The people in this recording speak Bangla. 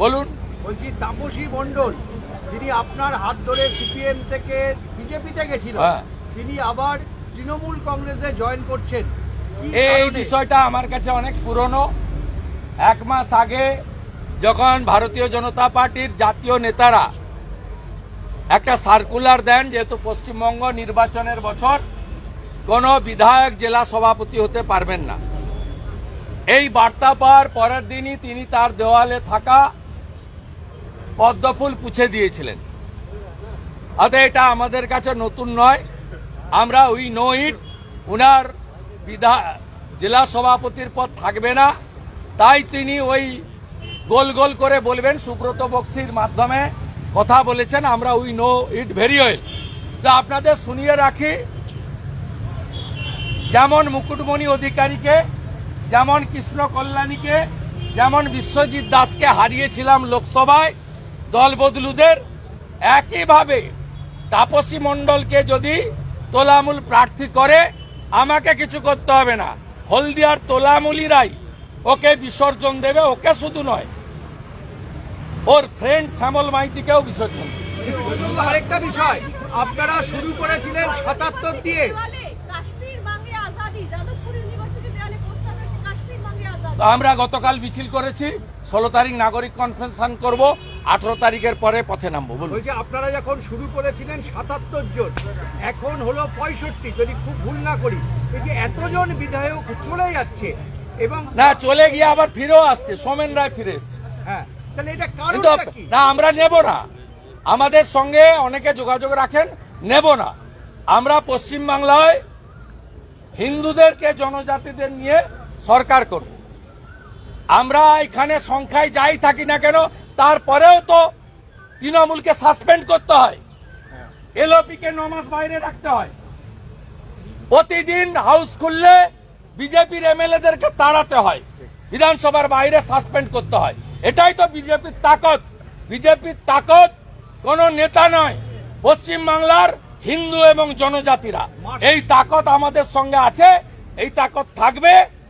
বলুন। বলছি তাপসী মণ্ডল যিনি আপনার হাত ধরে সিপিএম থেকে বিজেপিতে গেছিল হ্যাঁ। তিনি আবার তৃণমূল কংগ্রেসে জয়েন করছেন। এই বিষয়টা আমার কাছে অনেক পুরনো। এক মাস আগে যখন ভারতীয় জনতা পার্টির জাতীয় নেতারা একটা সার্কুলার দেন যেহেতু পশ্চিমবঙ্গ নির্বাচনের বছর কোনো বিধায়ক জেলা সভাপতি হতে পারবেন না। এই বার্তা পাওয়ার পরের দিনই তিনি তার দেওয়ালে থাকা পদ্মফুল পুছে দিয়েছিলেন। অতএব এটা আমাদের কাছে নতুন নয়। আমরা উই নো ইট উনার বিধা, জেলা সভাপতির পদ থাকবে না। তাই তিনি ওই গোল গোল করে বলবেন, সুব্রত বক্সির মাধ্যমে কথা বলেছেন, আমরা we know it very well তো আপনাদের শুনিয়ে রাখি, যেমন মুকুটমণি অধিকারীকে, যেমন কৃষ্ণ কল্যাণীকে, যেমন বিশ্বজিৎ দাসকে হারিয়েছিলাম লোকসভায় দল বদলুদের একইভাবে তাপসী মণ্ডলকে যদি তোলামূল প্রার্থী করে আমাকে কিছু করতে হবে না। হলদিয়ার তোলামূলিরাই ওকে বিসর্জন দেবে ওকে শুধু নয় ওর ফ্রেন্ড শ্যামল মাইতিকেও বিসর্জন আরেকটা বিষয় আপনারা শুরু করেছিলেন সাতাত্তর দিয়ে। আমরা গতকাল মিছিল করেছি ষোলো তারিখ নাগরিক কনফারেন্সান করব আঠারো তারিখের পরে পথে নামবো বলুন। আপনারা যখন শুরু করেছিলেন সাতাত্তর জন এখন হলো পঁয়ষট্টি যদি খুব ভুল না করি। এই যে এতজন বিধায়ক চলে যাচ্ছে এবং না চলে গিয়ে আবার ফিরেও আসছে সোমেন রায় ফিরে এসছে। হ্যাঁ তাহলে এটা না আমরা নেব না। আমাদের সঙ্গে অনেকে যোগাযোগ রাখেন নেব না। আমরা পশ্চিমবাংলায় হিন্দুদেরকে জনজাতিদের নিয়ে সরকার করব। আমরা এখানে সংখ্যায় যাই থাকি না কেন তারপরেও তো তৃণমূলকে সাসপেন্ড করতে হয়। এলওপি কে নমাস বাইরে রাখতে হয়। প্রতিদিন হাউস খুললে বিজেপির এমএলএদেরকে তাড়াতে হয়। বিধানসভার বাইরে সাসপেন্ড করতে হয়। এটাই তো বিজেপির তাকত। বিজেপির তাকত কোন নেতা নয়। পশ্চিম বাংলার হিন্দু এবং জনজাতিরা। এই তাকত আমাদের সঙ্গে আছে। এই তাকত থাকবে।